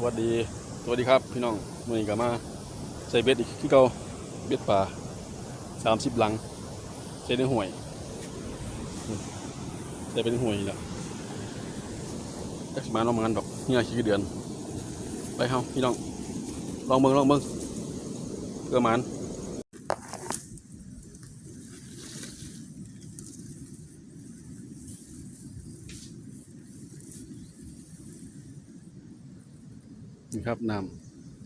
สวัสดี สวัสดีครับพี่น้องมื่อนี้ก็มาใส่เบ็ดอีกที่เก่าเบ็ดป่าสามสิบลังใส่ในห่วยใส่เป็นห่วยแล้วจักสิมาลองมันดอกนี่ขี้เดือน ไปเฮาพี่น้อง ลองเบิ่งลองเบิ่งเกือมัน นี่ครับน้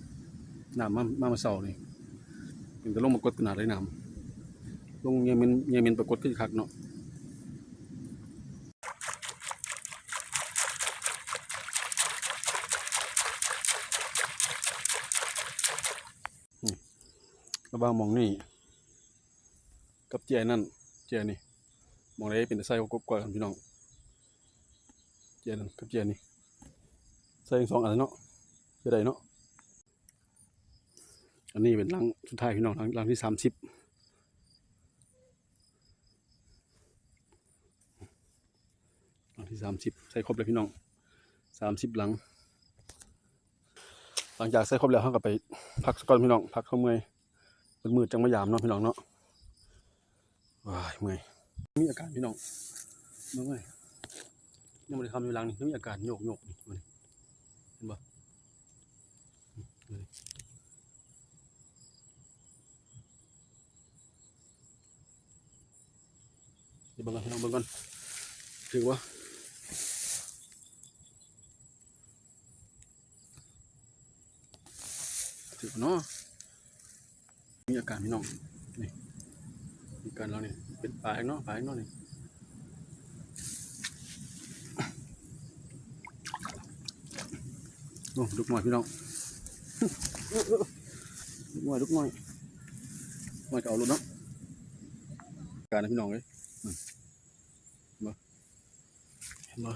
ำน้ำมามามาเสานี่มันก็ลงมากดขนาดเลยน้ำลงเยเมนเยเมนปรากฏขึ้นคักเนาะระหว่างมองนี่กับเจียนั่นเจียนี่มองไหนเป็นต่ไส้กบกว่ากันพี่น้องเจียนั่นกับเจียนี่ใส่ทั้งสองอันเนาะ จะได้เนาะอันนี้เป็นรังสุดท้ายพี่น้องรังรังที่สามสิบรังที่สามสิบใส่ครบเลยพี่น้องสามสิบหลัง หลังจากใส่ครบแล้วเขาก็ไปพักสักก่อนพี่น้องพักเขาเมื่อยเป็นมืดจังมายามเนาะพี่น้องเนาะว้ายเมื่อยมีอาการพี่น้องเมื่อยยังไม่ได้ทำอยู่หลังนี่มีอาการโยกโยกนี่มาดิเห็นปะมาดิเดี๋ยวเบิ่ người Đi bằng con, bằng con. Trừ quá. Trừ của nó. Như cả mình nọng Này. Mình cần nó này. Bên phải nó, phải nó này. Ồ, đục mỏi cái động ลูกน้อยลูกน้อยมาจะเอาลุ้นเนาะการพี่น้องเลยมามา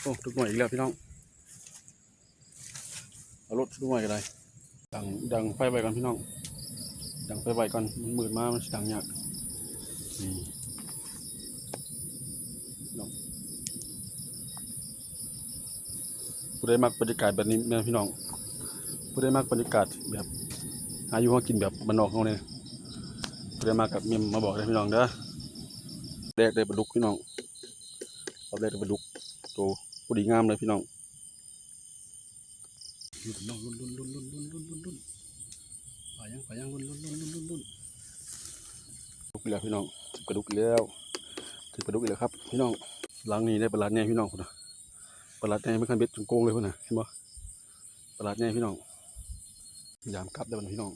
โอ้ลูกน้อยอีกแล้วพี่น้องเอารถลูกน้อยกันเลยดังดังไฟไปกันพี่น้องดังไฟไปกันมันหมื่นมามันดังยากนี่ ผู้มักบรรยากาศแบบนี้แม่พี่น้องผู้ใดมักบรรยากาศแบบหาอยู่หากินแบบบ้านนอกเขาเนี่ยผู้ใดมักกับเมียมาบอกเลยพี่น้องเด้อแรกได้บรรลุพี่น้องรอบแรกได้บรรลุโตพอดีงามเลยพี่น้องลุ้นน้องลุ้นลุ้นลุ้นลุ้นลุ้นลุ้นลุ้นลุ้นไปยังไปยังลุ้นลุ้นลุ้นลุ้นลุ้นลุ้นลุกแล้วพี่น้องถึงกระดุกแล้วถึงกระดุกแล้วครับ พี่น้องหลังนี้ได้ประหลาดแน่พี่น้องคุณนะ ประหลาดแน่ไม่คันเบ็ดจงโกงเลยคุณนะเห็นบ่ประหลาดแน่พี่น้องยามกลับได้บ้านพี่น้อง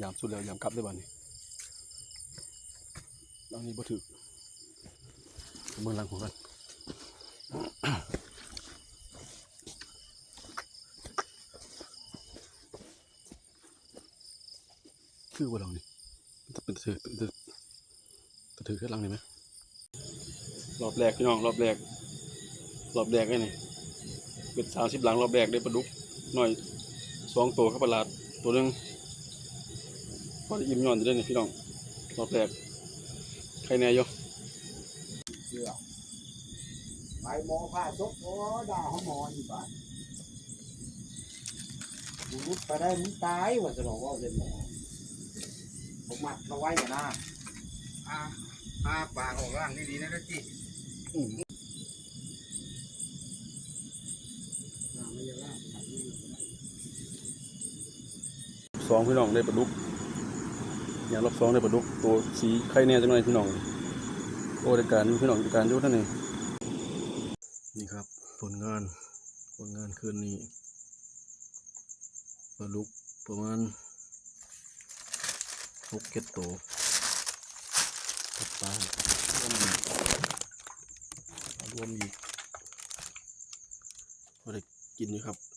ยามสุดแล้วยามกลับได้บ้านนี้หลังนี้บ่ถึกเมืองลังของกันคือว่าเรานี่จะเป็นถือเป็นตะถือแค่ลังนี่ไหมรอบแรกพี่น้องรอบแรก รอบแรกไอ้นี่เป็นสามสิบหลังรอบแรกได้ปลาดุกหน่อยสองตัวครับประหลาดตัวหนึงพอได้อิ่มย่อนจะได้นี่พี่น้องรอบแรกใครแน่อยเสือไปหมอผ้าซกโอ้ด่าเขาหมออยู่บ้านมึงรุดไปได้มึงตายว่าจะบอกว่าเป็นหมอผมมัดเขาไว้อย่างน่าอาอาปากออกร่างดีๆนะจีอืม สองพี่น้องได้ปลาดุกอย่างรอบสองได้ปลาดุกตัวสีไข่แน่จังเลยพี่น้องโอ้ได้การพี่น้องได้การยู่ท่นนี่นี่ครับผลงานผลงานคืนนี้ปลาดุกประมาณหกเก็ดโตวกับปลารวมอีกปลารวมอีกพอได้กินอยู่ครับ